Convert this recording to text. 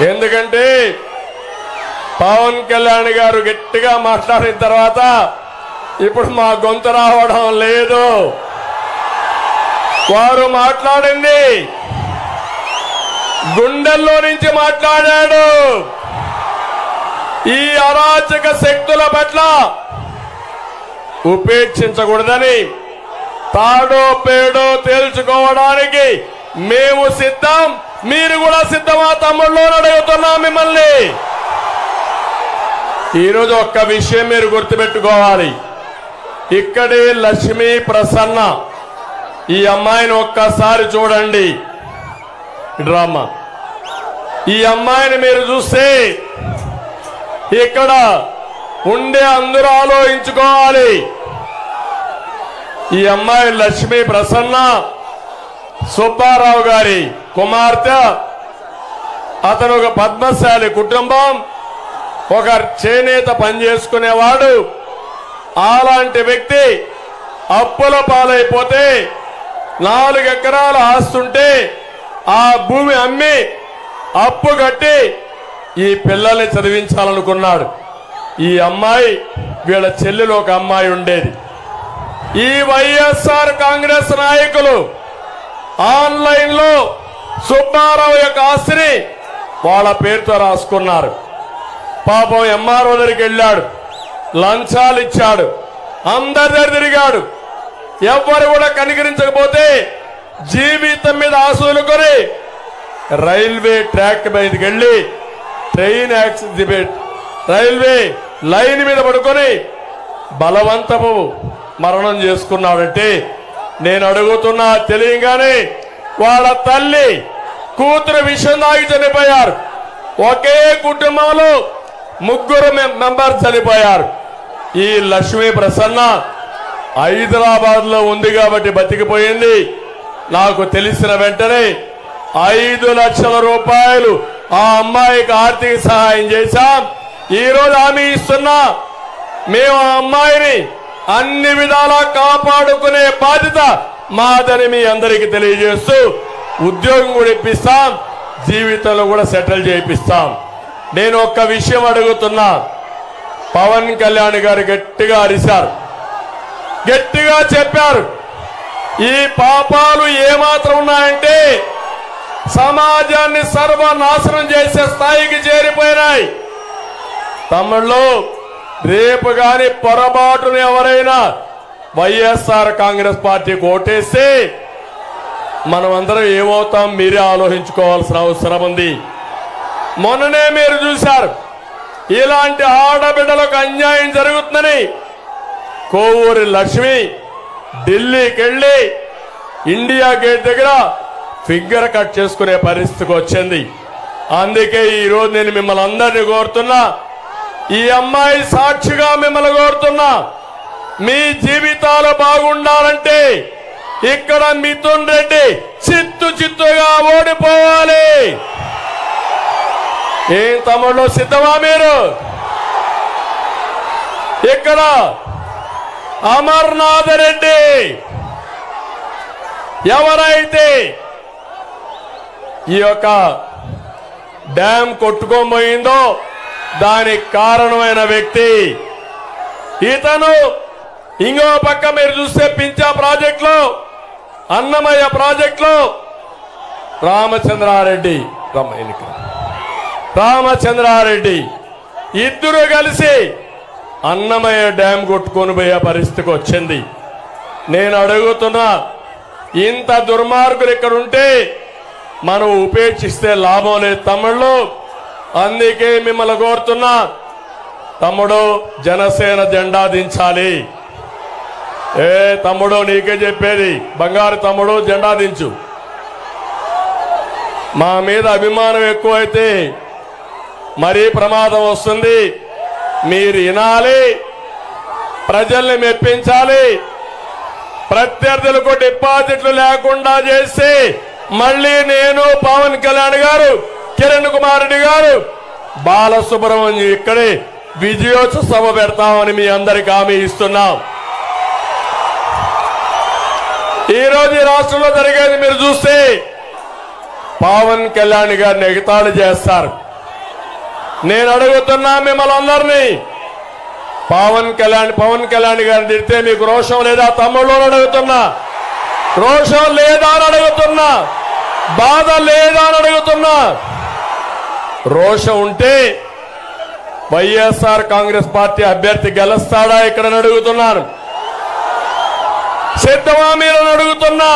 ఎందుకంటే పవన్ కళ్యాణ్ గారు గట్టిగా మాట్లాడిన తర్వాత ఇప్పుడు మా గొంతు రావడం లేదు. వారు మాట్లాడింది. గుండెల్లో నుంచి మాట్లాడాడు. ఈ అరాచక శక్తుల పట్ల ఉపేక్షించకూడదని తాడో పేడో తేల్చుకోవడానికి మేము సిద్ధం. మీరు కూడా సిద్ధమా తమ్ముళ్ళు అడుగుతున్నా మిమ్మల్ని. ఈరోజు ఒక్క విషయం మీరు గుర్తుపెట్టుకోవాలి. ఇక్కడే లక్ష్మీ ప్రసన్న ఈ అమ్మాయిని ఒక్కసారి చూడండి. డ్రామా. ఈ అమ్మాయిని మీరు చూస్తే ఇక్కడ ఉండే అందరూ ఆలోచించుకోవాలి. ఈ అమ్మాయి లక్ష్మీ ప్రసన్న సుబ్బారావు గారి కుమార్తె అతను ఒక పద్మశాలి కుటుంబం ఒక చేనేత పని చేసుకునేవాడు. అలాంటి వ్యక్తి అప్పుల పాలైపోతే నాలుగు ఎకరాల ఆస్తుంటే ఆ భూమి అమ్మి అప్పు కట్టి ఈ పిల్లల్ని చదివించాలనుకున్నాడు. ఈ అమ్మాయి వీళ్ళ చెల్లెలు ఒక అమ్మాయి ఉండేది. ఈ వైఎస్ఆర్ కాంగ్రెస్ నాయకులు ఆన్లైన్లో సుబ్బారావు యొక్క ఆస్తిని వాళ్ళ పేరుతో రాసుకున్నారు. పాపం ఎంఆర్ఓ దగ్గరికి వెళ్ళాడు. లంచాలు ఇచ్చాడు. అందరి దగ్గర తిరిగాడు. ఎవ్వరు కూడా కనికరించకపోతే జీవితం మీద ఆశలు కొని రైల్వే ట్రాక్ మీదకి వెళ్ళి ట్రైన్ యాక్సిడెంట్ రైల్వే లైన్ మీద పడుకొని బలవంతము మరణం చేసుకున్నాడంటే నేను అడుగుతున్నా తెలియగానే వాళ్ళ తల్లి కూతురు విషయం చనిపోయారు. ఒకే కుటుంబంలో ముగ్గురు మెంబర్ మెంబర్స్ చనిపోయారు. ఈ లక్ష్మీ ప్రసన్న హైదరాబాద్లో ఉంది కాబట్టి బతికిపోయింది. నాకు తెలిసిన వెంటనే ఐదు లక్షల రూపాయలు ఆ అమ్మాయికి ఆర్థిక సహాయం చేశాం. ఈ రోజు హామీ ఇస్తున్నా. మేము ఆ అమ్మాయిని అన్ని విధాలా కాపాడుకునే బాధ్యత మాదని మీ అందరికీ తెలియజేస్తూ ఉద్యోగం కూడా ఇప్పిస్తాం జీవితంలో కూడా సెటిల్ చేయిస్తాం. నేను ఒక్క విషయం అడుగుతున్నా. పవన్ కళ్యాణ్ గారు గట్టిగా అరిశారు. గట్టిగా చెప్పారు. ఈ పాపాలు ఏమాత్రం ఉన్నాయంటే సమాజాన్ని సర్వనాశనం చేసే స్థాయికి చేరిపోయినాయి. తమిళ్ళో రేపు గాని పొరపాటున ఎవరైనా వైఎస్ఆర్ కాంగ్రెస్ పార్టీకి ఓటేస్తే మనమందరం ఏమవుతాం మీరే ఆలోచించుకోవాల్సిన అవసరం ఉంది. మొన్ననే మీరు చూశారు ఇలాంటి ఆడబిడ్డలకు అన్యాయం జరుగుతుందని కోవూరి లక్ష్మి ఢిల్లీకి వెళ్ళి ఇండియా గేట్ దగ్గర ఫింగర్ కట్ చేసుకునే పరిస్థితికి వచ్చింది. అందుకే ఈరోజు నేను మిమ్మల్ని అందరినీ కోరుతున్నా ఈ అమ్మాయి సాక్షిగా మిమ్మల్ని కోరుతున్నా. మీ జీవితాలు బాగుండాలంటే ఇక్కడ మిథున్ రెడ్డి చిత్తు చిత్తుగా ఓడిపోవాలి. ఏం తమ్ముళ్ళు సిద్ధమా మీరు? ఇక్కడ అమర్నాథ్ రెడ్డి. ఎవరైతే ఈ యొక్క డ్యామ్ కొట్టుకోబోయిందో దానికి కారణమైన వ్యక్తి ఇతను ఇంకో పక్క మీరు చూస్తే పించా ప్రాజెక్ట్లో అన్నమయ్య ప్రాజెక్ట్లో రామచంద్రారెడ్డి రామచంద్రారెడ్డి ఇద్దరు కలిసి అన్నమయ్య డ్యామ్ కొట్టుకొని పోయే పరిస్థితికి వచ్చింది. నేను అడుగుతున్నా ఇంత దుర్మార్గులు ఇక్కడ ఉంటే మనం ఉపేక్షిస్తే లాభం లేదు తమ్ముళ్ళు. అందుకే మిమ్మల్ని కోరుతున్నా తమ్ముడు జనసేన జెండా దించాలి. ఏ తమ్ముడు నీకే చెప్పేది బంగారు తమ్ముడు జెండా దించు. మా మీద అభిమానం ఎక్కువైతే మరీ ప్రమాదం వస్తుంది. మీరు వినాలి ప్రజల్ని మెప్పించాలి ప్రత్యర్థులకు డిపాజిట్లు లేకుండా చేసి మళ్ళీ నేను పవన్ కళ్యాణ్ గారు కిరణ్ కుమార్ రెడ్డి గారు. బాలసుబ్రహ్మణ్యం ఇక్కడే విజయోత్సవ పెడతామని మీ అందరికి హామీ ఇస్తున్నాం. ఈరోజు రాష్ట్రంలో జరిగేది మీరు చూస్తే పవన్ కళ్యాణ్ గారిని ఎగతాళి చేస్తారు. నేను అడుగుతున్నా మిమ్మల్ని అందరినీ పవన్ కళ్యాణ్ పవన్ కళ్యాణ్ గారిని తిడితే మీకు రోషం లేదా? తమ్ముళ్ళు అడుగుతున్నా. రోషం లేదా అని అడుగుతున్నా. బాధ లేదా అని అడుగుతున్నా. రోషం ఉంటే వైఎస్ఆర్ కాంగ్రెస్ పార్టీ అభ్యర్థి గెలుస్తాడా? ఇక్కడ అడుగుతున్నాను. సిద్ధమా మీరు అడుగుతున్నా.